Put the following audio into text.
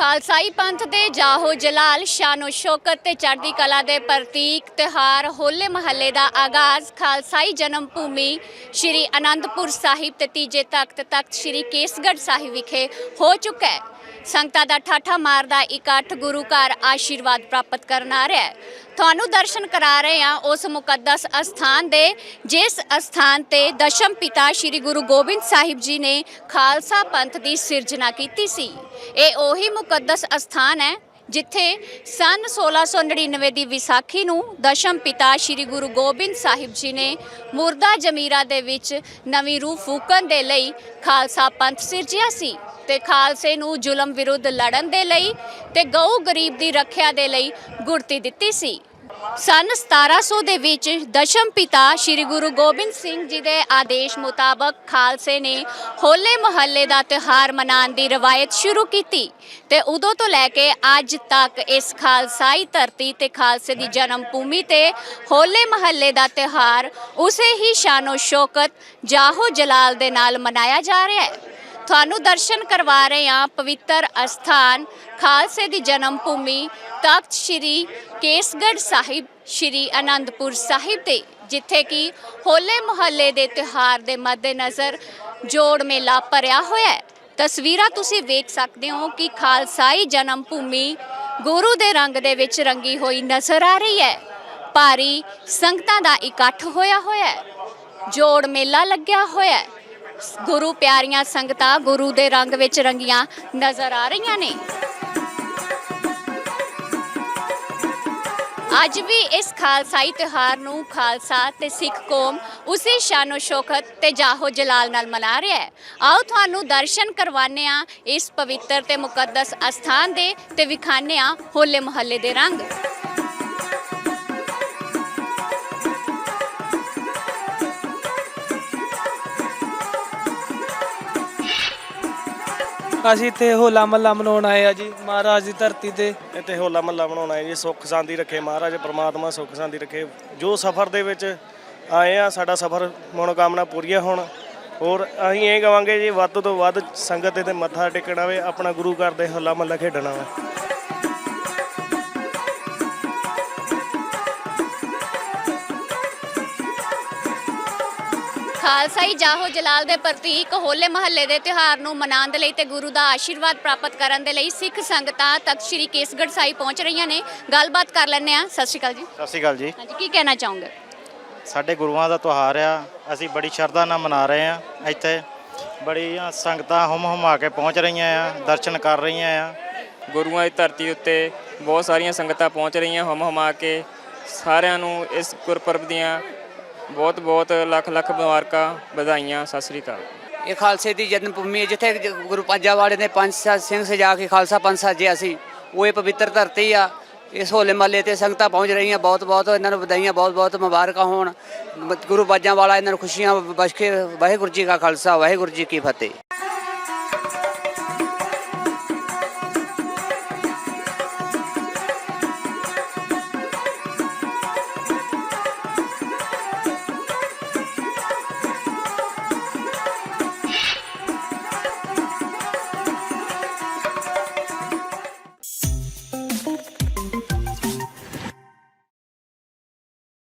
ਖਾਲਸਾਈ ਪੰਥ ਦੇ ਜਾਹੋ ਜਲਾਲ, ਸ਼ਾਨੋ ਸ਼ੌਕਤ ਤੇ ਚੜ੍ਹਦੀ ਕਲਾ ਦੇ ਪ੍ਰਤੀਕ ਤਿਹਾਰ ਹੋਲੇ ਮਹੱਲੇ ਦਾ ਆਗਾਜ਼ ਖਾਲਸਾਈ ਜਨਮ ਭੂਮੀ ਸ਼੍ਰੀ ਅਨੰਦਪੁਰ ਸਾਹਿਬ ਤੇ ਤੀਜੇ ਤਖਤ ਤਖਤ ਸ਼੍ਰੀ ਕੇਸਗੜ੍ਹ ਸਾਹਿਬ ਵਿਖੇ ਹੋ ਚੁੱਕਾ ਹੈ। ਸੰਗਤਾਂ ਦਾ ਠਾਠਾ ਮਾਰਦਾ ਇਕੱਠ ਗੁਰੂ ਘਰ ਆਸ਼ੀਰਵਾਦ ਪ੍ਰਾਪਤ ਕਰਨ ਆ ਰਿਹਾ ਹੈ। ਤੁਹਾਨੂੰ ਦਰਸ਼ਨ ਕਰਾ ਰਹੇ ਹਾਂ ਉਸ ਮੁਕੱਦਸ ਅਸਥਾਨ ਦੇ, ਜਿਸ ਅਸਥਾਨ ਤੇ ਦਸ਼ਮ ਪਿਤਾ ਸ੍ਰੀ ਗੁਰੂ ਗੋਬਿੰਦ ਸਾਹਿਬ ਜੀ ਨੇ ਖਾਲਸਾ ਪੰਥ ਦੀ ਸਿਰਜਣਾ ਕੀਤੀ ਸੀ। ਇਹ ਉਹੀ ਮੁਕੱਦਸ ਅਸਥਾਨ ਹੈ, ਜਿੱਥੇ ਸਨ 1699 ਦੀ ਵਿਸਾਖੀ ਨੂੰ ਦਸ਼ਮ ਪਿਤਾ ਸ੍ਰੀ ਗੁਰੂ ਗੋਬਿੰਦ ਸਾਹਿਬ ਜੀ ਨੇ ਮੁਰਦਾ ਜਮੀਰਾ ਦੇ ਵਿੱਚ ਨਵੀਂ ਰੂਹ ਫੂਕਣ ਦੇ ਲਈ ਖਾਲਸਾ ਪੰਥ ਸਿਰਜਿਆ ਸੀ। ਤੇ ਖਾਲਸੇ ਨੂੰ ਜ਼ੁਲਮ ਵਿਰੁੱਧ ਲੜਨ ਦੇ ਲਈ ਤੇ ਗਊ ਗਰੀਬ ਦੀ ਰੱਖਿਆ ਦੇ ਲਈ ਗੁਰਤੀ ਦਿੱਤੀ ਸੀ। ਸਨ 1700 ਦੇ ਵਿੱਚ ਦਸ਼ਮ ਪਿਤਾ ਸ੍ਰੀ ਗੁਰੂ ਗੋਬਿੰਦ ਸਿੰਘ ਜੀ ਦੇ ਆਦੇਸ਼ ਮੁਤਾਬਕ ਖਾਲਸੇ ਨੇ ਹੋਲੇ ਮਹੱਲੇ ਦਾ ਤਿਉਹਾਰ ਮਨਾਉਣ ਦੀ ਰਵਾਇਤ ਸ਼ੁਰੂ ਕੀਤੀ ਤੇ ਉਦੋਂ ਤੋਂ ਲੈ ਕੇ ਅੱਜ ਤੱਕ ਇਸ ਖਾਲਸਾਈ ਧਰਤੀ ਤੇ ਖਾਲਸੇ ਦੀ ਜਨਮ ਭੂਮੀ ਤੇ ਹੋਲੇ ਮਹੱਲੇ ਦਾ ਤਿਉਹਾਰ ਉਸੇ ਹੀ ਸ਼ਾਨੋ ਸ਼ੌਕਤ ਜਾਹੋ ਜਲਾਲ ਦੇ ਨਾਲ ਮਨਾਇਆ ਜਾ ਰਿਹਾ ਹੈ। ਤੁਹਾਨੂੰ ਦਰਸ਼ਨ ਕਰਵਾ ਰਹੇ ਹਾਂ, ਪਵਿੱਤਰ ਅਸਥਾਨ, ਖਾਲਸੇ ਦੀ ਜਨਮ ਭੂਮੀ ਤਖਤ ਸ੍ਰੀ ਕੇਸਗੜ੍ਹ ਸਾਹਿਬ, ਸ੍ਰੀ ਅਨੰਦਪੁਰ ਸਾਹਿਬ ਤੇ, ਜਿੱਥੇ ਕਿ ਹੋਲੇ ਮੁਹੱਲੇ ਦੇ ਤਿਉਹਾਰ ਦੇ ਮੱਦੇਨਜ਼ਰ ਜੋੜ ਮੇਲਾ ਭਰਿਆ ਹੋਇਆ ਹੈ। ਤਸਵੀਰਾਂ ਤੁਸੀਂ ਵੇਖ ਸਕਦੇ ਹੋ ਕਿ ਖਾਲਸਾਈ ਜਨਮ ਭੂਮੀ ਗੁਰੂ ਦੇ ਰੰਗ ਦੇ ਵਿੱਚ ਰੰਗੀ ਹੋਈ ਨਜ਼ਰ ਆ ਰਹੀ ਹੈ। ਭਾਰੀ ਸੰਗਤਾਂ ਦਾ ਇਕੱਠ ਹੋਇਆ ਹੋਇਆ ਹੈ। ਜੋੜ ਮੇਲਾ ਲੱਗਿਆ ਹੋਇਆ ਹੈ। ਗੁਰੂ ਪਿਆਰੀਆਂ ਸੰਗਤਾਂ ਗੁਰੂ ਦੇ ਰੰਗ ਵਿੱਚ ਰੰਗੀਆਂ ਨਜ਼ਰ ਆ ਰਹੀਆਂ ਨੇ। ਅੱਜ ਵੀ ਇਸ ਖਾਲਸਾਈ ਤਿਉਹਾਰ ਨੂੰ ਖਾਲਸਾ ਤੇ ਸਿੱਖ ਕੌਮ ਉਸੇ ਸ਼ਾਨੋ ਸ਼ੌਕਤ ਤੇ ਜਾਹੋ ਜਲਾਲ ਨਾਲ ਮਨਾ ਰਿਹਾ ਹੈ। ਆਓ ਤੁਹਾਨੂੰ ਦਰਸ਼ਨ ਕਰਵਾਉਂਦੇ ਆ ਇਸ ਪਵਿੱਤਰ ਤੇ ਮੁਕੱਦਸ ਅਸਥਾਨ ਦੇ ਤੇ ਵਿਖਾਣੇ ਆ ਹੋਲੇ ਮਹੱਲੇ ਦੇ ਰੰਗ। ਅਸੀਂ ਇੱਥੇ ਹੋਲਾ ਮਹੱਲਾ ਮਨਾਉਣ ਆਏ ਆ ਜੀ, ਮਹਾਰਾਜ ਦੀ ਧਰਤੀ ਤੇ। ਇੱਥੇ ਹੋਲਾ ਮਹੱਲਾ ਮਨਾਉਣਾ ਹੈ ਜੀ, ਸੁੱਖ ਸ਼ਾਂਤੀ ਰੱਖੇ, ਮਹਾਰਾਜ ਪ੍ਰਮਾਤਮਾ ਸੁੱਖ ਸ਼ਾਂਤੀ ਰੱਖੇ। ਜੋ ਸਫ਼ਰ ਦੇ ਵਿੱਚ ਆਏ ਆ, ਸਾਡਾ ਸਫ਼ਰ ਮਨੋਕਾਮਨਾ ਪੂਰੀਆਂ ਹੋਣ। ਹੋਰ ਅਸੀਂ ਇਹ ਕਵਾਂਗੇ ਜੀ, ਵੱਧ ਤੋਂ ਵੱਧ ਸੰਗਤ ਦੇ ਮੱਥਾ ਟੇਕਣਾ ਵੇ ਆਪਣਾ ਗੁਰੂ ਘਰ ਦੇ ਹੋਲਾ ਮਹੱਲਾ ਖੇਡਣਾ ਵੇ ਖਾਲਸਾਈ ਜਾਹੋ ਜਲਾਲ ਦੇ ਪ੍ਰਤੀਕ ਹੋਲੇ ਮਹੱਲੇ ਦੇ ਤਿਉਹਾਰ ਨੂੰ ਮਨਾਉਣ ਦੇ ਲਈ ਤੇ ਗੁਰੂ ਦਾ ਆਸ਼ੀਰਵਾਦ ਪ੍ਰਾਪਤ ਕਰਨ ਦੇ ਲਈ ਸਿੱਖ ਸੰਗਤਾਂ ਤਖਤ ਸ੍ਰੀ ਕੇਸਗੜ੍ਹ ਸਾਹਿਬ ਪਹੁੰਚ ਰਹੀਆਂ ਨੇ। ਗੱਲਬਾਤ ਕਰ ਲੈਂਦੇ ਆ ਸਤਿ ਸ਼੍ਰੀ ਅਕਾਲ ਜੀ। ਸਤਿ ਸ਼੍ਰੀ ਅਕਾਲ ਜੀ। ਹਾਂਜੀ ਕੀ ਕਹਿਣਾ ਚਾਹੋਗੇ? ਸਾਡੇ ਗੁਰੂਆਂ ਦਾ ਤਿਉਹਾਰ ਆ। ਅਸੀਂ ਬੜੀ ਸ਼ਰਧਾ ਨਾਲ ਮਨਾ ਰਹੇ ਆ ਇੱਥੇ ਬੜੀਆਂ ਸੰਗਤਾਂ ਹੁਮ ਹੁਮਾ ਕੇ ਪਹੁੰਚ ਰਹੀਆਂ ਆ ਦਰਸ਼ਨ ਕਰ ਰਹੀਆਂ ਆ। ਗੁਰੂਆਂ ਦੀ ਧਰਤੀ ਉੱਤੇ ਬਹੁਤ ਸਾਰੀਆਂ ਸੰਗਤਾਂ ਪਹੁੰਚ ਰਹੀਆਂ ਹਮ ਹਮਾ ਕੇ। ਸਾਰਿਆਂ ਨੂੰ ਇਸ ਗੁਰਪੁਰਬ ਦੀਆਂ ਬਹੁਤ ਬਹੁਤ ਲੱਖ ਲੱਖ ਮੁਬਾਰਕਾਂ ਵਧਾਈਆਂ, ਸਤਿ ਸ੍ਰੀ ਅਕਾਲ। ਇਹ ਖਾਲਸੇ ਦੀ ਜਨਮ ਭੂਮੀ ਹੈ, ਜਿੱਥੇ ਗੁਰੂ ਪੰਜਾ ਵਾਲੇ ਨੇ ਪੰਜ ਸਿੰਘ ਸਜਾ ਕੇ ਖਾਲਸਾ ਪੰਜ ਸਾਜਿਆ ਸੀ। ਉਹ ਇਹ ਪਵਿੱਤਰ ਧਰਤੀ ਆ। ਇਸ ਹੋਲੇ ਮਹੱਲੇ ਤੇ ਸੰਗਤਾਂ ਪਹੁੰਚ ਰਹੀਆਂ, ਬਹੁਤ ਬਹੁਤ ਇਹਨਾਂ ਨੂੰ ਵਧਾਈਆਂ, ਬਹੁਤ ਬਹੁਤ ਮੁਬਾਰਕਾਂ ਹੋਣ। ਗੁਰੂ ਬਾਜਾਂ ਵਾਲਾ ਇਹਨਾਂ ਨੂੰ ਖੁਸ਼ੀਆਂ ਬਖਸ਼ੇ ਵਾਹਿਗੁਰੂ ਜੀ ਕਾ ਖਾਲਸਾ, ਵਾਹਿਗੁਰੂ ਜੀ ਕੀ ਫਤਿਹ।